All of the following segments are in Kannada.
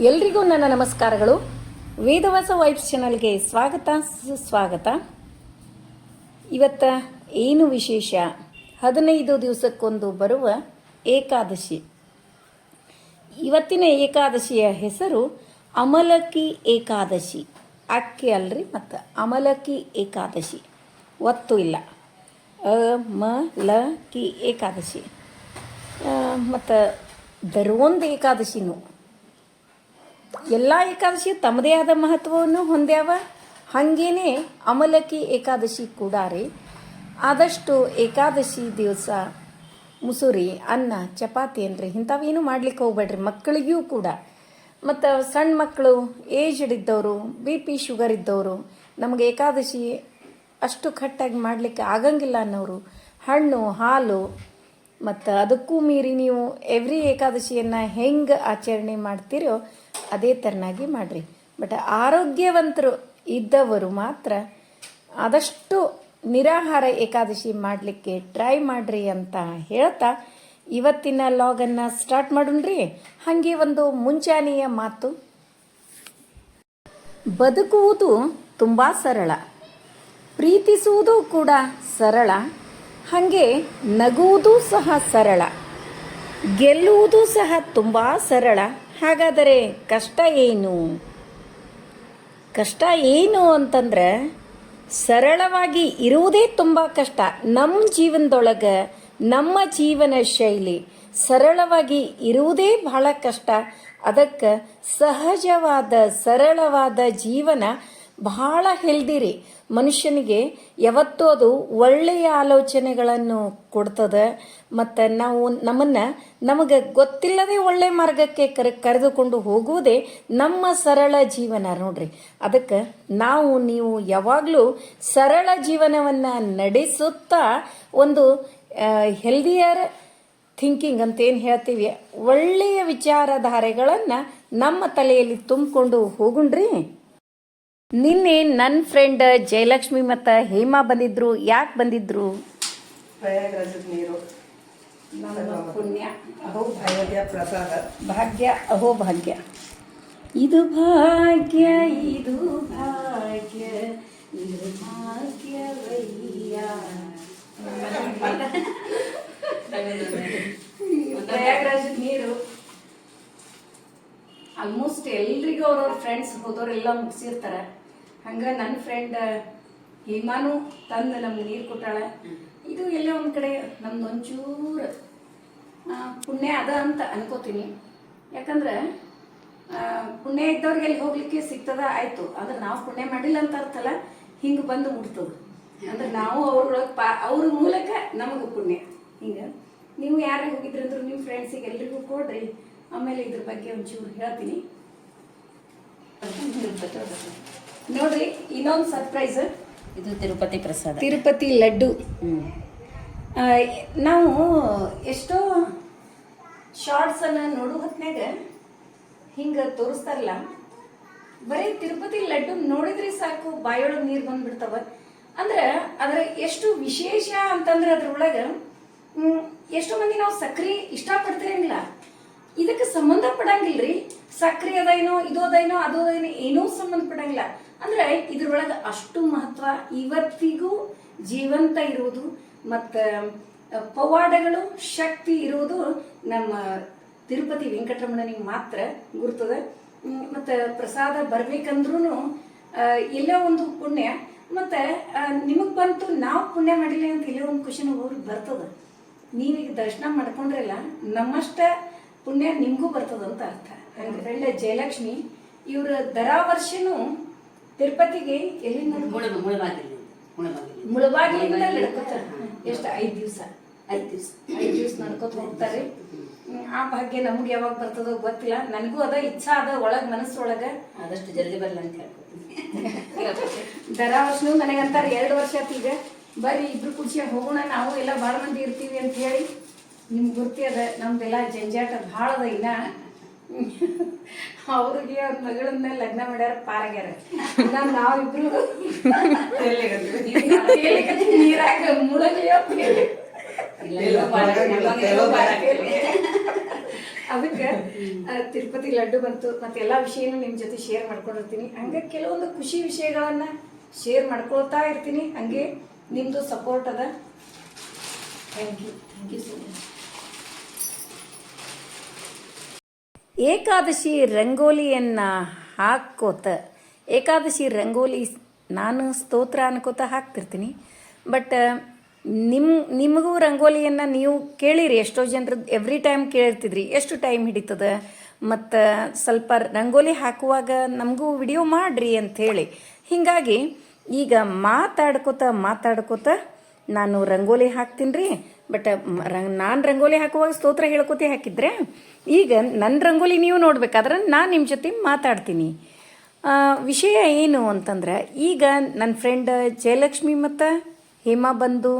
ಎಲ್ರಿಗೂ ನನ್ನ ನಮಸ್ಕಾರಗಳು. ವೇದವಾಸ ವೈಬ್ಸ್ ಚಾನಲ್ಗೆ ಸ್ವಾಗತ, ಸುಸ್ವಾಗತ. ಇವತ್ತ ಏನು ವಿಶೇಷ? ಹದಿನೈದು ದಿವಸಕ್ಕೊಂದು ಬರುವ ಏಕಾದಶಿ. ಇವತ್ತಿನ ಏಕಾದಶಿಯ ಹೆಸರು ಅಮಲಕಿ ಏಕಾದಶಿ. ಅಕ್ಕಿ ಅಲ್ರಿ ಮತ್ತು ಅಮಲಕಿ ಏಕಾದಶಿ. ಒತ್ತು ಇಲ್ಲ. ಅ, ಮ, ಲ, ಕಿ ಏಕಾದಶಿ. ಮತ್ತು ದರ್ವೊಂದು ಏಕಾದಶಿನೂ. ಎಲ್ಲ ಏಕಾದಶಿಯು ತಮ್ಮದೇ ಆದ ಮಹತ್ವವನ್ನು ಹೊಂದ್ಯಾವ? ಹಾಗೇನೆ ಅಮಲಕಿ ಏಕಾದಶಿ ಕೂಡ ರೀ. ಆದಷ್ಟು ಏಕಾದಶಿ ದಿವಸ ಮುಸುರಿ, ಅನ್ನ, ಚಪಾತಿ ಅಂದರೆ ಇಂಥವೇನು ಮಾಡ್ಲಿಕ್ಕೆ ಹೋಗ್ಬೇಡ್ರಿ, ಮಕ್ಕಳಿಗೂ ಕೂಡ. ಮತ್ತು ಸಣ್ಣ ಮಕ್ಕಳು ಏಜ್ಡ್ ಇದ್ದವರು ಬಿ ಪಿ ಶುಗರ್ ಇದ್ದವರು, ನಮಗೆ ಏಕಾದಶಿ ಅಷ್ಟು ಕಟ್ಟಾಗಿ ಮಾಡಲಿಕ್ಕೆ ಆಗಂಗಿಲ್ಲ ಅನ್ನೋರು, ಹಣ್ಣು, ಹಾಲು ಮತ್ತು ಅದಕ್ಕೂ ಮೀರಿ ನೀವು ಎವ್ರಿ ಏಕಾದಶಿಯನ್ನು ಹೆಂಗೆ ಆಚರಣೆ ಮಾಡ್ತೀರೋ ಅದೇ ತರನಾಗಿ ಮಾಡಿರಿ. ಬಟ್ ಆರೋಗ್ಯವಂತರು ಇದ್ದವರು ಮಾತ್ರ ಆದಷ್ಟು ನಿರಾಹಾರ ಏಕಾದಶಿ ಮಾಡಲಿಕ್ಕೆ ಟ್ರೈ ಮಾಡಿರಿ ಅಂತ ಹೇಳ್ತಾ ಇವತ್ತಿನ ಲಾಗನ್ನು ಸ್ಟಾರ್ಟ್ ಮಾಡೋಣ್ರಿ. ಹಾಗೆ ಒಂದು ಮುಂಚಾನೆಯ ಮಾತು. ಬದುಕುವುದು ತುಂಬ ಸರಳ. ಪ್ರೀತಿಸುವುದು ಕೂಡ ಸರಳ. ಹಾಗೆ ನಗುವುದು ಸಹ ಸರಳ, ಗೆಲ್ಲುವುದು ಸಹ ತುಂಬ ಸರಳ. ಹಾಗಾದರೆ ಕಷ್ಟ ಏನು? ಕಷ್ಟ ಏನು ಅಂತಂದ್ರೆ ಸರಳವಾಗಿ ಇರುವುದೇ ತುಂಬ ಕಷ್ಟ. ನಮ್ಮ ಜೀವನದೊಳಗೆ, ನಮ್ಮ ಜೀವನ ಶೈಲಿ ಸರಳವಾಗಿ ಇರುವುದೇ ಬಹಳ ಕಷ್ಟ. ಅದಕ್ಕೆ ಸಹಜವಾದ, ಸರಳವಾದ ಜೀವನ ಬಹಳ ಹೆಲ್ದಿ ರೀ. ಮನುಷ್ಯನಿಗೆ ಯಾವತ್ತೂ ಅದು ಒಳ್ಳೆಯ ಆಲೋಚನೆಗಳನ್ನು ಕೊಡ್ತದೆ. ಮತ್ತು ನಾವು ನಮ್ಮನ್ನು ನಮಗೆ ಗೊತ್ತಿಲ್ಲದೆ ಒಳ್ಳೆ ಮಾರ್ಗಕ್ಕೆ ಕರೆ, ಕರೆದುಕೊಂಡು ಹೋಗುವುದೇ ನಮ್ಮ ಸರಳ ಜೀವನ ನೋಡ್ರಿ. ಅದಕ್ಕೆ ನಾವು, ನೀವು ಯಾವಾಗಲೂ ಸರಳ ಜೀವನವನ್ನು ನಡೆಸುತ್ತಾ ಒಂದು ಹೆಲ್ದಿಯರ್ ಥಿಂಕಿಂಗ್ ಅಂತ ಏನು ಹೇಳ್ತೀವಿ, ಒಳ್ಳೆಯ ವಿಚಾರಧಾರೆಗಳನ್ನು ನಮ್ಮ ತಲೆಯಲ್ಲಿ ತುಂಬಿಕೊಂಡು ಹೋಗುಣ್ರಿ. ನಿನ್ನೆ ನನ್ನ ಫ್ರೆಂಡ್ ಜಯಲಕ್ಷ್ಮಿ ಮತ್ತು ಹೇಮಾ ಬಂದಿದ್ರು. ಯಾಕೆ ಬಂದಿದ್ರು? ಪ್ರಯಾಗರಾಜದ ನೀರು. ನಮ್ಮ ಪುಣ್ಯ. ಅಹೋ ಅಯೋಧ್ಯ ಪ್ರಸಾದ. ಭಾಗ್ಯ ಅಹೋ ಭಾಗ್ಯ. ಇದು ಭಾಗ್ಯ ಇದು ಭಾಗ್ಯ. ಇದು ಭಾಗ್ಯವಯ್ಯ. ಪ್ರಯಾಗರಾಜದ ನೀರು. ಆಲ್ಮೋಸ್ಟ್ ಎಲ್ರಿಗೂ ಅವ್ರವ್ರ ಫ್ರೆಂಡ್ಸ್ ಹೋದವ್ರೆಲ್ಲ ಮುಗಿಸಿರ್ತಾರೆ. ಹಂಗೆ ನನ್ನ ಫ್ರೆಂಡ್ ಹೇಮಾನು ತಂದು ನಮ್ಗೆ ನೀರು ಕೊಟ್ಟಾಳೆ. ಇದು ಎಲ್ಲ ಒಂದು ಕಡೆ ನಮ್ದು ಒಂಚೂರು ಪುಣ್ಯ ಅದ ಅಂತ ಅನ್ಕೋತೀನಿ. ಯಾಕಂದ್ರೆ ಪುಣ್ಯ ಇದ್ದವ್ರಿಗೆ ಅಲ್ಲಿ ಹೋಗ್ಲಿಕ್ಕೆ ಸಿಗ್ತದ, ಆಯ್ತು. ಆದ್ರೆ ನಾವು ಪುಣ್ಯ ಮಾಡಿಲ್ಲ ಅಂತ ಅರ್ಥಲ್ಲ ಹಿಂಗೆ ಬಂದು ಮುಟ್ತದ. ಅಂದ್ರೆ ನಾವು ಅವ್ರೊಳಗೆ ಪಾ, ಅವ್ರ ಮೂಲಕ ನಮಗೆ ಪುಣ್ಯ. ಹಿಂಗೆ. ನೀವು ಯಾರೇ ಅಂದ್ರೆ ನಿಮ್ಮ ಫ್ರೆಂಡ್ಸಿಗೆ ಎಲ್ರಿಗೂ ಕೊಡ್ರಿ. ಆಮೇಲೆ ಇದ್ರ ಬಗ್ಗೆ ಒಂಚೂರು ಹೇಳ್ತೀನಿ. ನೋಡ್ರಿ ಇನ್ನೊಂದು ಸರ್ಪ್ರೈಸ್ ಇದು ತಿರುಪತಿ ಪ್ರಸಾದ. ತಿರುಪತಿ ಲಡ್ಡು. ನಾವು ಎಷ್ಟೋ ಶಾರ್ಟ್ಸನ್ನು ನೋಡೋ ಹೊತ್ನಾಗ ಹಿಂಗೆ ತೋರಿಸ್ತಾರಲ್ಲ ಬರೀ ತಿರುಪತಿ ಲಡ್ಡು ನೋಡಿದ್ರೆ ಸಾಕು ಬಾಯೊಳಗೆ ನೀರು ಬಂದ್ಬಿಡ್ತಾವ. ಅಂದ್ರೆ ಅದರ ಎಷ್ಟು ವಿಶೇಷ ಅಂತಂದ್ರೆ ಅದ್ರೊಳಗೆ ಹ್ಮ್, ಎಷ್ಟೋ ಮಂದಿ ನಾವು ಸಕ್ರೆ ಇಷ್ಟಪಡ್ತಿರಂಗಿಲ್ಲ. ಇದಕ್ಕೆ ಸಂಬಂಧ ಪಡಂಗಿಲ್ರಿ. ಸಕ್ರೆ ಅದೇನೋ ಇದು ಅದೇನೋ ಅದು ಅದೇನೋ ಏನೂ ಸಂಬಂಧ ಪಡಂಗಿಲ್ಲ. ಅಂದ್ರೆ ಇದ್ರೊಳಗೆ ಅಷ್ಟು ಮಹತ್ವ ಇವತ್ತಿಗೂ ಜೀವಂತ ಇರುವುದು ಮತ್ತು ಪವಾಡಗಳು ಶಕ್ತಿ ಇರುವುದು ನಮ್ಮ ತಿರುಪತಿ ವೆಂಕಟರಮಣನಿಗೆ ಮಾತ್ರ ಗುರ್ತದೆ. ಮತ್ತು ಪ್ರಸಾದ ಬರ್ಬೇಕಂದ್ರೂ ಎಲ್ಲೋ ಒಂದು ಪುಣ್ಯ. ಮತ್ತು ನಿಮಗೆ ಬಂತು ನಾವು ಪುಣ್ಯ ಮಾಡಿಲ್ಲ ಅಂತ ಎಲ್ಲೋ ಒಂದು ಖುಷಿನ ಅವ್ರಿಗೆ ಬರ್ತದ. ನೀವೀಗ ದರ್ಶನ ಮಾಡ್ಕೊಂಡ್ರಲ್ಲ ನಮ್ಮಷ್ಟ ಪುಣ್ಯ ನಿಮಗೂ ಬರ್ತದ ಅಂತ ಅರ್ಥ. ಒಳ್ಳೆ ಜಯಲಕ್ಷ್ಮಿ, ಇವರ ದರಾ ವರ್ಷನೂ ತಿರುಪತಿಗೆ ಎಲ್ಲಿಂದ ಮುಳ ಮುಳಬಾಗಿಲು ಮುಳಬಾಗಿಲು ಮುಳಬಾಗಿಲಿಂದ ನಡ್ಕೋತಾರೆ. ಎಷ್ಟು? ಐದು ದಿವಸ. ಐದು ದಿವಸ. ಐದು ದಿವಸ ನಡ್ಕೊತ ಹೋಗ್ತಾರೆ. ಆ ಭಾಗ್ಯ ನಮ್ಗೆ ಯಾವಾಗ ಬರ್ತದೋ ಗೊತ್ತಿಲ್ಲ. ನನಗೂ ಅದ ಇಚ್ಛಾ ಅದ ಒಳಗ್ ಮನಸ್ಸೊಳಗ ಆದಷ್ಟು ಜಲ್ದಿ ಬರಲ್ಲ ಅಂತ ಹೇಳ್ಕೊತೀನಿ ದರಾ ವರ್ಷನೂ ನನಗಂತಾರೆ ಎರಡು ವರ್ಷ ಈಗ. ಬರ್ರಿ ಇಬ್ರು ಕುಡ್ಸಿ ಹೋಗೋಣ ನಾವು ಎಲ್ಲ ಭಾಳ ಮಂದಿ ಇರ್ತೀವಿ ಅಂತ ಹೇಳಿ. ನಿಮ್ಗೆ ಗುರ್ತಿ ಅದ ನಮ್ದೆಲ್ಲ ಜಂಜಾಟ ಭಾಳ ಅದ ಇನ್ನ. ಅವ್ರಿಗೆ ಅವ್ರ ಮಗಳನ್ನ ಲಗ್ನ ಮಾಡ್ಯಾರ ಪಾರಾಗ್ಯಾರ. ನಾವಿಬ್ರು ನೀರಾಗ ಮುಳಗ್ಲಿಯೋ. ಅದಕ್ಕೆ ತಿರುಪತಿ ಲಡ್ಡು ಬಂತು. ಮತ್ತೆ ಎಲ್ಲ ವಿಷಯನು ನಿಮ್ಮ ಜೊತೆ ಶೇರ್ ಮಾಡ್ಕೊಂಡಿರ್ತೀನಿ. ಹಂಗೆ ಕೆಲವೊಂದು ಖುಷಿ ವಿಷಯಗಳನ್ನ ಶೇರ್ ಮಾಡ್ಕೊಳ್ತಾ ಇರ್ತೀನಿ. ಹಂಗೆ ನಿಮ್ಮದು ಸಪೋರ್ಟ್ ಅದ. Thank you thank you so much Ekadashi ರಂಗೋಲಿಯನ್ನು ಹಾಕೋತ, ಏಕಾದಶಿ ರಂಗೋಲಿ ನಾನು ಸ್ತೋತ್ರ ಅನ್ಕೋತ ಹಾಕ್ತಿರ್ತೀನಿ. ಬಟ್ ನಿಮ್ಮ ನಿಮಗೂ ರಂಗೋಲಿಯನ್ನು ನೀವು ಕೇಳಿರಿ, ಎಷ್ಟೋ ಜನರು ಎವ್ರಿ ಟೈಮ್ ಕೇಳಿರ್ತಿದ್ರಿ ಎಷ್ಟು ಟೈಮ್ ಹಿಡಿತದ? ಮತ್ತು ಸ್ವಲ್ಪ ರಂಗೋಲಿ ಹಾಕುವಾಗ ನಮಗೂ ವಿಡಿಯೋ ಮಾಡಿರಿ ಅಂಥೇಳಿ ಹೀಗಾಗಿ ಈಗ ಮಾತಾಡ್ಕೋತ ಮಾತಾಡ್ಕೋತ ನಾನು ರಂಗೋಲಿ ಹಾಕ್ತೀನಿ ರೀ ಬಟ್ ರಂಗ್, ನಾನು ರಂಗೋಲಿ ಹಾಕುವಾಗ ಸ್ತೋತ್ರ ಹೇಳ್ಕೊತಿ ಹಾಕಿದ್ರೆ, ಈಗ ನನ್ನ ರಂಗೋಲಿ ನೀವು ನೋಡ್ಬೇಕಾದ್ರೆ ನಾನು ನಿಮ್ಮ ಜೊತೆ ಮಾತಾಡ್ತೀನಿ. ವಿಷಯ ಏನು ಅಂತಂದ್ರೆ, ಈಗ ನನ್ನ ಫ್ರೆಂಡ್ ಜಯಲಕ್ಷ್ಮಿ ಮತ್ತು ಹೇಮಾ ಬಂದು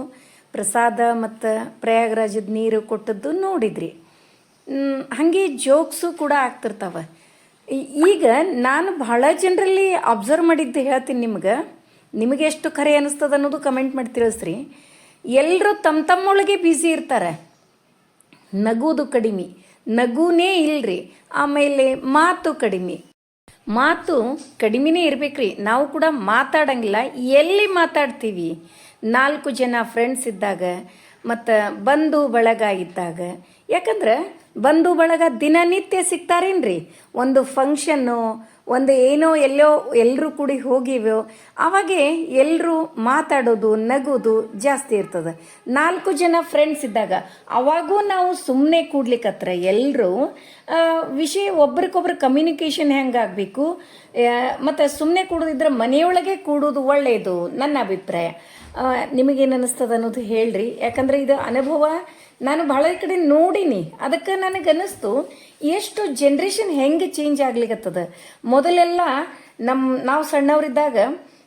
ಪ್ರಸಾದ ಮತ್ತು ಪ್ರಯಾಗರಾಜದ ನೀರು ಕೊಟ್ಟದ್ದು ನೋಡಿದ್ರಿ. ಹಾಗೆ ಜೋಕ್ಸು ಕೂಡ ಆಗ್ತಿರ್ತಾವೆ. ಈಗ ನಾನು ಬಹಳ ಜನರಲ್ಲಿ ಅಬ್ಸರ್ವ್ ಮಾಡಿದ್ದು ಹೇಳ್ತೀನಿ ನಿಮ್ಗೆ. ನಿಮಗೆ ಎಷ್ಟು ಖರೆ ಅನಿಸ್ತದ ಅನ್ನೋದು ಕಮೆಂಟ್ ಮಾಡಿ ತಿಳಿಸ್ರಿ. ಎಲ್ಲರೂ ತಮ್ಮ ತಮ್ಮೊಳಗೆ ಬ್ಯುಸಿ ಇರ್ತಾರೆ. ನಗುವುದು ಕಡಿಮೆ. ನಗುನೇ ಇಲ್ರಿ. ಆಮೇಲೆ ಮಾತು ಕಡಿಮೆ. ಮಾತು ಕಡಿಮೆನೇ ಇರ್ಬೇಕ್ರಿ. ನಾವು ಕೂಡ ಮಾತಾಡಂಗಿಲ್ಲ. ಎಲ್ಲಿ ಮಾತಾಡ್ತೀವಿ? ನಾಲ್ಕು ಜನ ಫ್ರೆಂಡ್ಸ್ ಇದ್ದಾಗ, ಮತ್ತು ಬಂಧು ಬಳಗ ಇದ್ದಾಗ. ಯಾಕಂದ್ರೆ ಬಂಧು ಬಳಗ ದಿನನಿತ್ಯ ಸಿಗ್ತಾರೇನ್ರಿ? ಒಂದು ಫಂಕ್ಷನ್ನು ಒಂದು ಏನೋ ಎಲ್ಲೋ ಎಲ್ಲರೂ ಕೂಡಿ ಹೋಗಿವೋ, ಅವಾಗೆ ಎಲ್ಲರೂ ಮಾತಾಡೋದು, ನಗೋದು ಜಾಸ್ತಿ ಇರ್ತದೆ. ನಾಲ್ಕು ಜನ ಫ್ರೆಂಡ್ಸ್ ಇದ್ದಾಗ ಅವಾಗೂ ನಾವು ಸುಮ್ಮನೆ ಕೂಡ್ಲಿಕ್ಕತ್ರ ಎಲ್ಲರೂ ವಿಷಯ ಒಬ್ರಿಗೊಬ್ರು ಕಮ್ಯುನಿಕೇಷನ್ ಹೆಂಗಾಗಬೇಕು ಮತ್ತು ಸುಮ್ಮನೆ ಕೂಡೋದಿದ್ರೆ ಮನೆಯೊಳಗೆ ಕೂಡೋದು ಒಳ್ಳೆಯದು ನನ್ನ ಅಭಿಪ್ರಾಯ. ನಿಮಗೇನು ಅನ್ನಿಸ್ತದೆ ಅನ್ನೋದು ಹೇಳ್ರಿ. ಯಾಕಂದ್ರೆ ಇದು ಅನುಭವ ನಾನು ಬಹಳ ಕಡೆ ನೋಡೀನಿ. ಅದಕ್ಕೆ ನನಗೆ ಅನ್ನಿಸ್ತು ಎಷ್ಟು ಜನ್ರೇಷನ್ ಹೆಂಗೆ ಚೇಂಜ್ ಆಗ್ಲಿಕತ್ತದ. ಮೊದಲೆಲ್ಲ ನಮ್ಮ ನಾವು ಸಣ್ಣವರಿದ್ದಾಗ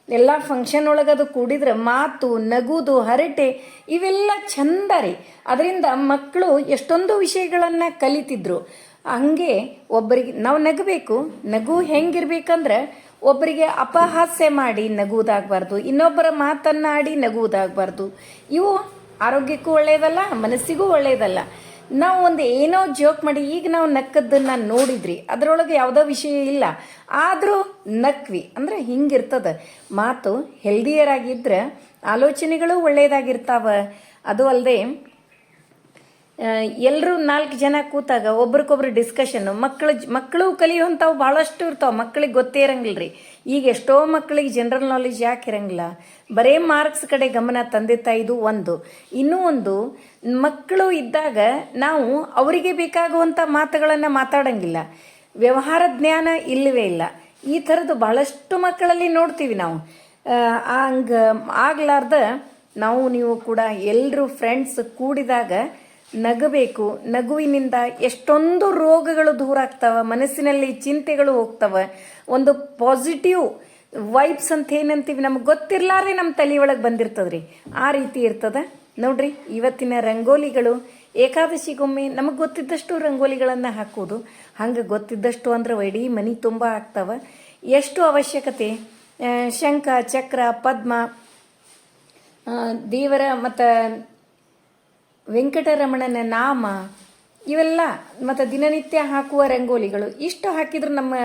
ಎಲ್ಲ ಫಂಕ್ಷನ್ ಒಳಗೆ ಅದು ಕೂಡಿದ್ರೆ ಮಾತು, ನಗುದು, ಹರಟೆ, ಇವೆಲ್ಲ ಚಂದ ರೀ. ಅದರಿಂದ ಮಕ್ಕಳು ಎಷ್ಟೊಂದು ವಿಷಯಗಳನ್ನು ಕಲಿತಿದ್ರು. ಹಂಗೆ ಒಬ್ಬರಿಗೆ, ನಾವು ನಗಬೇಕು. ನಗು ಹೆಂಗಿರ್ಬೇಕಂದ್ರೆ ಒಬ್ಬರಿಗೆ ಅಪಹಾಸ್ಯ ಮಾಡಿ ನಗುವುದಾಗಬಾರ್ದು, ಇನ್ನೊಬ್ಬರ ಮಾತನ್ನಾಡಿ ನಗುವುದಾಗಬಾರ್ದು. ಇವು ಆರೋಗ್ಯಕ್ಕೂ ಒಳ್ಳೆಯದಲ್ಲ ಮನಸ್ಸಿಗೂ ಒಳ್ಳೆಯದಲ್ಲ ನಾವು ಒಂದು ಏನೋ ಜೋಕ್ ಮಾಡಿ, ಈಗ ನಾವು ನಕ್ಕದ್ದನ್ನ ನೋಡಿದ್ರಿ, ಅದರೊಳಗೆ ಯಾವುದೋ ವಿಷಯ ಇಲ್ಲ. ಆದರೂ ನಕ್ವಿ, ಅಂದ್ರೆ ಹಿಂಗಿರ್ತದ. ಮಾತು ಹೆಲ್ದಿಯರ್ ಆಗಿದ್ರೆ ಆಲೋಚನೆಗಳು ಒಳ್ಳೇದಾಗಿರ್ತಾವ. ಅದು ಅಲ್ಲದೆ ಎಲ್ಲರೂ ನಾಲ್ಕು ಜನ ಕೂತಾಗ ಒಬ್ರಿಗೊಬ್ರು ಡಿಸ್ಕಷನ್ ಮಕ್ಕಳು ಮಕ್ಕಳು ಕಲಿಯುವಂಥವು ಭಾಳಷ್ಟು ಇರ್ತಾವೆ, ಮಕ್ಕಳಿಗೆ ಗೊತ್ತೇ ಇರಂಗಿಲ್ಲ ರೀ ಈಗ ಎಷ್ಟೋ ಮಕ್ಕಳಿಗೆ ಜನರಲ್ ನಾಲೆಜ್ ಯಾಕೆ ಇರಂಗಿಲ್ಲ. ಬರೇ ಮಾರ್ಕ್ಸ್ ಕಡೆ ಗಮನ ತಂದೆ ತಾಯಿದು ಒಂದು. ಇನ್ನೂ ಒಂದು, ಮಕ್ಕಳು ಇದ್ದಾಗ ನಾವು ಅವರಿಗೆ ಬೇಕಾಗುವಂಥ ಮಾತುಗಳನ್ನು ಮಾತಾಡಂಗಿಲ್ಲ. ವ್ಯವಹಾರ ಜ್ಞಾನ ಇಲ್ಲವೇ ಇಲ್ಲ. ಈ ಥರದ್ದು ಬಹಳಷ್ಟು ಮಕ್ಕಳಲ್ಲಿ ನೋಡ್ತೀವಿ ನಾವು. ಹಂಗ ಆಗ್ಲಾರ್ದ ನಾವು ನೀವು ಕೂಡ ಎಲ್ಲರೂ ಫ್ರೆಂಡ್ಸ್ ಕೂಡಿದಾಗ ನಗಬೇಕು, ನಗುವಿನಿಂದ ಎಷ್ಟೊಂದು ರೋಗಗಳು ದೂರ ಆಗ್ತಾವ, ಮನಸ್ಸಿನಲ್ಲಿ ಚಿಂತೆಗಳು ಹೋಗ್ತವ. ಒಂದು ಪಾಸಿಟಿವ್ ವೈಬ್ಸ್ ಅಂತ ಏನಂತೀವಿ ನಮ್ಗೆ ಗೊತ್ತಿರ್ಲಾರ್ದೆ ನಮ್ಮ ತಲೆಯೊಳಗೆ ಬಂದಿರ್ತದ್ರಿ. ಆ ರೀತಿ ಇರ್ತದ. ನೋಡ್ರಿ, ಇವತ್ತಿನ ರಂಗೋಲಿಗಳು, ಏಕಾದಶಿಗೊಮ್ಮೆ ನಮಗೆ ಗೊತ್ತಿದ್ದಷ್ಟು ರಂಗೋಲಿಗಳನ್ನು ಹಾಕೋದು ಹಂಗೆ ಗೊತ್ತಿದ್ದಷ್ಟು ಅಂದ್ರೆ ಇಡೀ ಮನೆ ತುಂಬ ಆಗ್ತಾವ. ಎಷ್ಟು ಅವಶ್ಯಕತೆ? ಶಂಖ, ಚಕ್ರ, ಪದ್ಮ ದೇವರ ಮತ್ತು ವೆಂಕಟರಮಣನ ನಾಮ, ಇವೆಲ್ಲ ಮತ್ತು ದಿನನಿತ್ಯ ಹಾಕುವ ರಂಗೋಲಿಗಳು, ಇಷ್ಟು ಹಾಕಿದ್ರೆ ನಮ್ಮ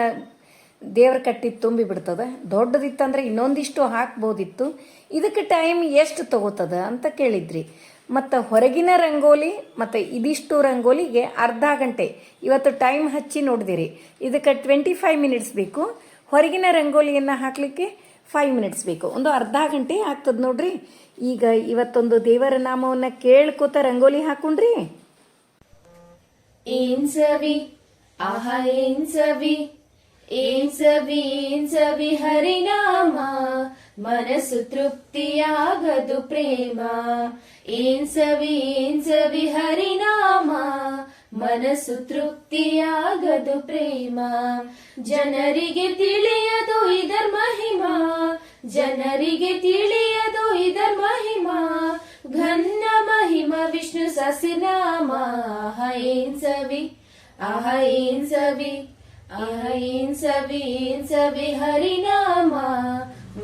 ದೇವ್ರ ಕಟ್ಟಿ ತುಂಬಿ ಬಿಡ್ತದೆ. ದೊಡ್ಡದಿತ್ತಂದ್ರೆ ಇನ್ನೊಂದಿಷ್ಟು ಹಾಕ್ಬೋದಿತ್ತು. ಇದಕ್ಕೆ ಟೈಮ್ ಎಷ್ಟು ತಗೋತದ ಅಂತ ಕೇಳಿದ್ರಿ. ಮತ್ತು ಹೊರಗಿನ ರಂಗೋಲಿ ಮತ್ತು ಇದಿಷ್ಟು ರಂಗೋಲಿಗೆ ಅರ್ಧ ಗಂಟೆ, ಇವತ್ತು ಟೈಮ್ ಹಚ್ಚಿ ನೋಡಿದಿರಿ. ಇದಕ್ಕೆ ಟ್ವೆಂಟಿ ಫೈವ್ ಮಿನಿಟ್ಸ್ ಬೇಕು. ಹೊರಗಿನ ರಂಗೋಲಿಯನ್ನು ಹಾಕಲಿಕ್ಕೆ ಫೈವ್ ಮಿನಿಟ್ಸ್ ಬೇಕು. ಒಂದು ಅರ್ಧ ಗಂಟೆ ಆಗ್ತದೆ ನೋಡ್ರಿ. ಈಗ ಇವತ್ತೊಂದು ದೇವರ ನಾಮವನ್ನ ಕೇಳ್ಕೋತ ರಂಗೋಲಿ ಹಾಕೊಂಡ್ರಿ. ಏನ್ ಸವಿ? ಆಹ, ಏನ್ ಸವಿ? ಏನ್ ಸವಿ ಏನ್ ಸವಿ? ಹರಿನಾಮ. ಮನಸ್ಸು ತೃಪ್ತಿಯಾಗದು ಪ್ರೇಮ. ಏನ್ ಸವಿ ಏನ್ ಸವಿ? ಹರಿನಾಮ. ಮನಸ್ಸು ತೃಪ್ತಿಯಾಗದು ಪ್ರೇಮ. ಜನರಿಗೆ ತಿಳಿಯದು ಇದರ ಮಹಿಮಾ. ಜನರಿಗೆ ತಿಳಿಯದು ಇದರ ಮಹಿಮಾ. ಘನ್ನ ಮಹಿಮ ವಿಷ್ಣು ಸಸಿನಾಮ. ಏನ್ ಸವಿ? ಅಹ ಏನ್ ಸವಿ? ಅಹ ಏನ್ ಸವಿ? ಏನ್ ಸವಿ? ಹರಿನಾಮ.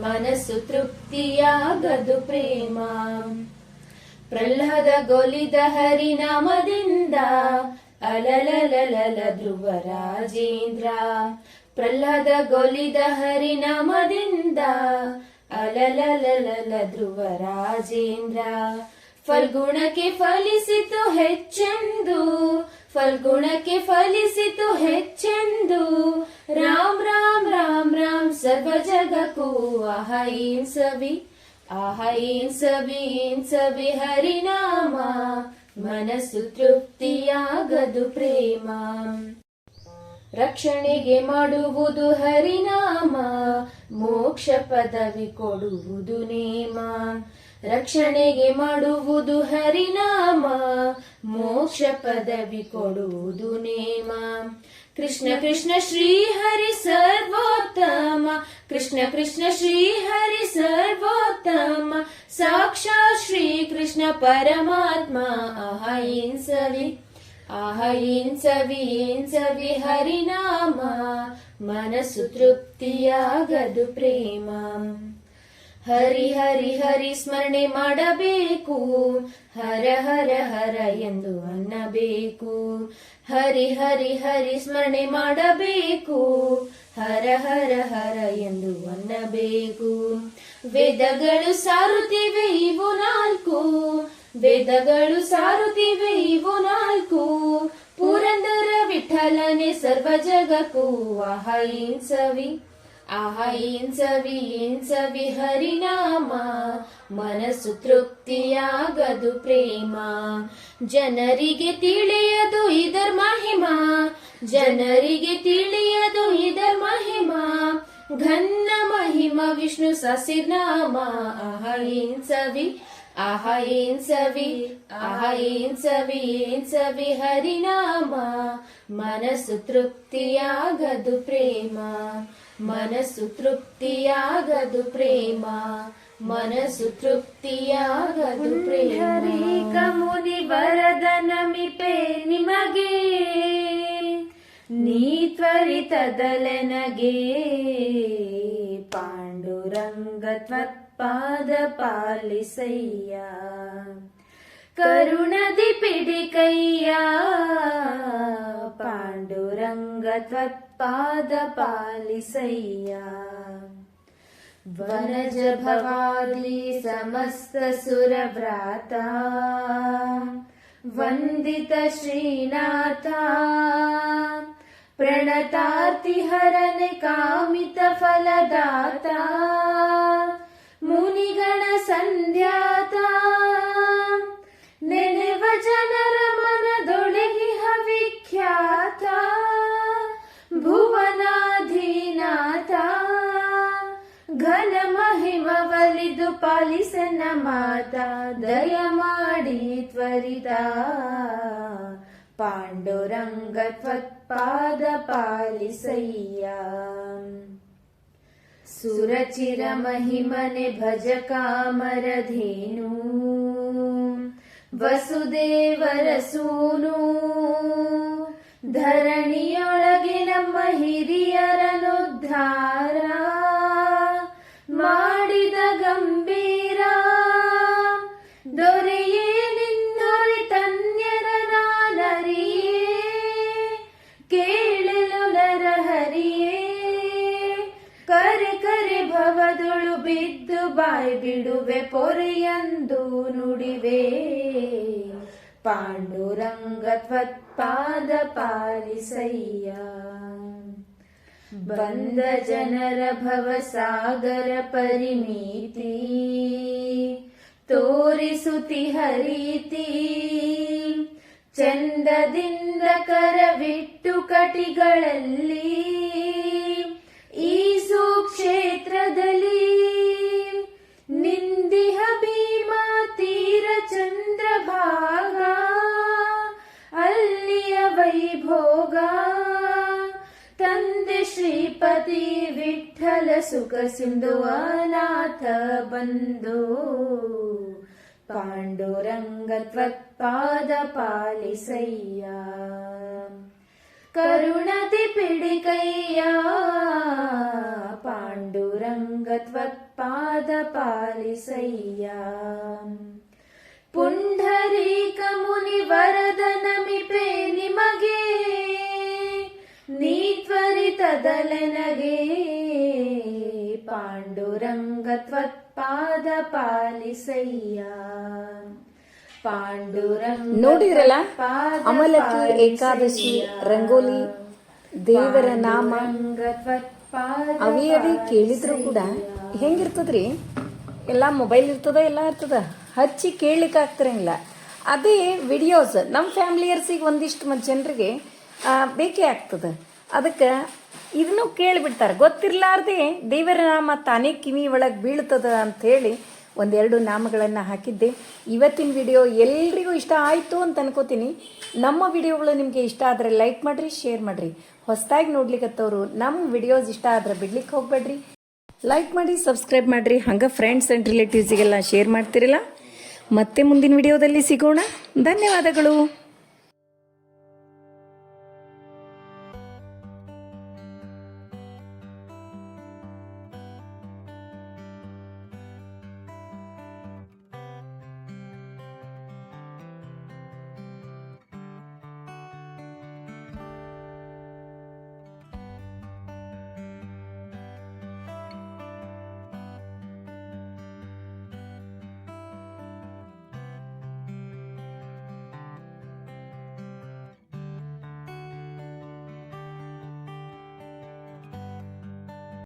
ಮನಸ್ಸು ತೃಪ್ತಿಯಾಗದು ಪ್ರೇಮ. ಪ್ರಹ್ಲಾದ ಗೊಲಿದ ಹರಿನಾಮದಿಂದ ಅಲಲಲಲಲ ಧ್ರುವ ರಾಜೇಂದ್ರ ಪ್ರಹ್ಲಾದ ಗೊಲಿದ ಹರಿನಾಮದಿಂದ ಅಲಲಲಲಲ ಧ್ರುವ ರಾಜೇಂದ್ರ ಫಲ್ಗುಣಕ್ಕೆ ಫಲಿಸಿತು ಹೆಚ್ಚೆಂದು, ಫಲ್ಗುಣಕ್ಕೆ ಫಲಿಸಿತು ಹೆಚ್ಚೆಂದು. ರಾಮ್ ರಾಮ್ ರಾಮ್ ರಾಮ್ ಸರ್ವ ಜಗಕ್ಕೂ ಆಹ ಏನ್ ಸವಿ ಆಹ ಏನ್ ಸವಿ ಏನ್ ಸವಿ ಹರಿನಾಮ, ಮನಸ್ಸು ತೃಪ್ತಿಯಾಗದು ಪ್ರೇಮ. ರಕ್ಷಣೆಗೆ ಮಾಡುವುದು ಹರಿನಾಮ, ಮೋಕ್ಷ ಪದವಿ ಕೊಡುವುದು ನೇಮ. ರಕ್ಷಣೆಗೆ ಮಾಡುವುದು ಹರಿನಾಮ, ಮೋಕ್ಷ ಪದವಿ ಕೊಡುವುದು ನೇಮ. कृष्ण कृष्ण श्रीहरि सर्वोत्तम कृष्ण कृष्ण श्रीहरि सर्वोत्तम साक्षात् श्रीकृष्ण परमात्मा अहहिंसवि अहहिंसवि हरिनाम मनसु तृप्त्या गदु प्रेमा ಹರಿ ಹರಿ ಹರಿ ಸ್ಮರಣೆ ಮಾಡಬೇಕು. ಹರ ಹರ ಹರ ಎಂದು ಅನ್ನಬೇಕು. ಹರಿ ಹರಿ ಹರಿ ಸ್ಮರಣೆ ಮಾಡಬೇಕು. ಹರ ಹರ ಹರ ಎಂದು ಅನ್ನಬೇಕು. ವೇದಗಳು ಸಾರುತ್ತಿವೆ, ಇವು ನಾಲ್ಕು. ವೇದಗಳು ಸಾರುತ್ತಿವೆ, ಇವು ನಾಲ್ಕು. ಪುರಂದರ ವಿಠಲನೆ ಸರ್ವ ಜಗಕ್ಕೂ ಆಹ ಏನ್ ಸವಿ ಆಹ ಏನ್ ಸವಿ ಏನ್ ಸವಿ ಹರಿನಾಮ ಮನಸ್ಸು ತೃಪ್ತಿಯಾಗದು ಪ್ರೇಮ ಜನರಿಗೆ ತಿಳಿಯದು ಇದರ್ ಮಹಿಮಾ ಜನರಿಗೆ ತಿಳಿಯದು ಇದರ್ ಮಹಿಮಾ ಘನ್ನ ಮಹಿಮ ವಿಷ್ಣು ಸಸಿರ್ನಾಮ ಆಹ ಏನ್ ಸವಿ ಆಹ ಏನ್ ಸವಿ ಆಹ ಏನ್ ಸವಿ ಏನ್ ಸವಿ ಹರಿನಾಮ ಮನಸ್ಸು ತೃಪ್ತಿಯಾಗದು ಪ್ರೇಮ ಮನಸ್ಸು ತೃಪ್ತಿಯಾಗದು ಪ್ರೇಮ, ಮನಸ್ಸು ತೃಪ್ತಿಯಾಗದು ಪ್ರೇಮ. ಮುನಿ ವರದ ನಮಿಪೆ ನಿಮಗೆ, ನೀ ತ್ವರಿತದಲೆನಗೆ. ಪಾಂಡುರಂಗ ತ್ವತ್ಪಾದ ಪಾಲಿಸಯ್ಯ, ಕರುಣದಿ ಪಿಡಿಕಯ್ಯ. ಪಾಂಡುರಂಗ ತ್ವತ್ಪಾದ पादपालिसय्या वरज भवादलि समस्त सुरव्राता वन्दित श्रीनाता प्रणतार्तिहरणकामित फलदाता। मुनिगण पाण्डुरङ्गत्वत्पादपालिसय्या। सुरचिरमहिमने भज कामरधेनु। वसुदेवरसूनु ಪೊರೆಯಂದು ನುಡಿವೆ. ಪಾಂಡುರಂಗ ತ್ವತ್ಪಾದ ಪಾಲಿಸಯ್ಯ. ಬಂದ ಜನರ ಭವಸಾಗರ ಪರಿಮಿತಿ. ತೋರಿಸುತಿ ಹರಿತಿ. ಚಂದದಿಂದ ಕರವಿಟ್ಟು ಕಟಿಗಳಲ್ಲಿ. ಈ ಸುಕ್ಷೇತ್ರದಲ್ಲಿ ಅಲ್ಲಿಯ ವೈಭೋಗ ತಂದೆ ಶ್ರೀಪತಿ ವಿಠಲ ಸುಖ ಸಿಂಧು ಅನಾಥ ಬಂದು ಪಾಂಡುರಂಗ ತ್ವತ್ಪಾದ ಪಾಲಿಸಯ್ಯ ಕರುಣತಿ ಪಿಡಿಕಯ್ಯ ಪಾಂಡುರಂಗ ತ್ವತ್ಪಾದ ಪಾಲಿಸಯ್ಯ ಪುಂಡರೀಕ ಮುನಿ ವರದ ನಮಿಪೆ ನಿಮಗೆ ಸದಲನಗೆ ಪಾಂಡುರಂಗ ತ್ವತ್ಪಾದ ಪಾಲಿಸಯ್ಯ. ಪಾಂಡುರಂಗ ನೋಡಿದ್ರಲ್ಲ? ಅಮಲಕಿ ಏಕಾದಶಿ ರಂಗೋಲಿ ದೇವರ ನಾಮ. ಅವೇ ಅವೇ ಕೇಳಿದ್ರು ಕೂಡ ಹೆಂಗಿರ್ತದ್ರಿ? ಎಲ್ಲ ಮೊಬೈಲ್ ಇರ್ತದ ಎಲ್ಲ ಇರ್ತದ? ಹಚ್ಚಿ ಕೇಳಲಿಕ್ಕೆ ಆಗ್ತಿರಂಗಿಲ್ಲ. ಅದೇ ವಿಡಿಯೋಸ್ ನಮ್ಮ ಫ್ಯಾಮಿಲಿಯರ್ಸಿಗೆ ಒಂದಿಷ್ಟು ಜನರಿಗೆ ಬೇಕೇ ಆಗ್ತದೆ. ಅದಕ್ಕೆ ಇದನ್ನು ಕೇಳಿಬಿಡ್ತಾರೆ. ಗೊತ್ತಿರ್ಲಾರ್ದೆ ದೇವರ ನಾಮ ತಾನೇ ಕಿವಿ ಒಳಗೆ ಬೀಳ್ತದ ಅಂಥೇಳಿ ಒಂದೆರಡು ನಾಮಗಳನ್ನು ಹಾಕಿದ್ದೆ. ಇವತ್ತಿನ ವಿಡಿಯೋ ಎಲ್ರಿಗೂ ಇಷ್ಟ ಆಯಿತು ಅಂತ ಅನ್ಕೋತೀನಿ. ನಮ್ಮ ವಿಡಿಯೋಗಳು ನಿಮಗೆ ಇಷ್ಟ ಆದರೆ ಲೈಕ್ ಮಾಡಿರಿ ಶೇರ್ ಮಾಡಿರಿ. ಹೊಸದಾಗಿ ನೋಡ್ಲಿಕ್ಕತ್ತವರು ನಮ್ಮ ವಿಡಿಯೋಸ್ ಇಷ್ಟ ಆದ್ರೆ ಬಿಡ್ಲಿಕ್ಕೆ ಹೋಗ್ಬೇಡ್ರಿ. ಲೈಕ್ ಮಾಡಿ ಸಬ್ಸ್ಕ್ರೈಬ್ ಮಾಡಿರಿ. ಹಂಗೆ ಫ್ರೆಂಡ್ಸ್ ಆ್ಯಂಡ್ ರಿಲೇಟಿವ್ಸಿಗೆಲ್ಲ ಶೇರ್ ಮಾಡ್ತಿರಲ್ಲ. ಮತ್ತೆ ಮುಂದಿನ ವಿಡಿಯೋದಲ್ಲಿ ಸಿಗೋಣ. ಧನ್ಯವಾದಗಳು.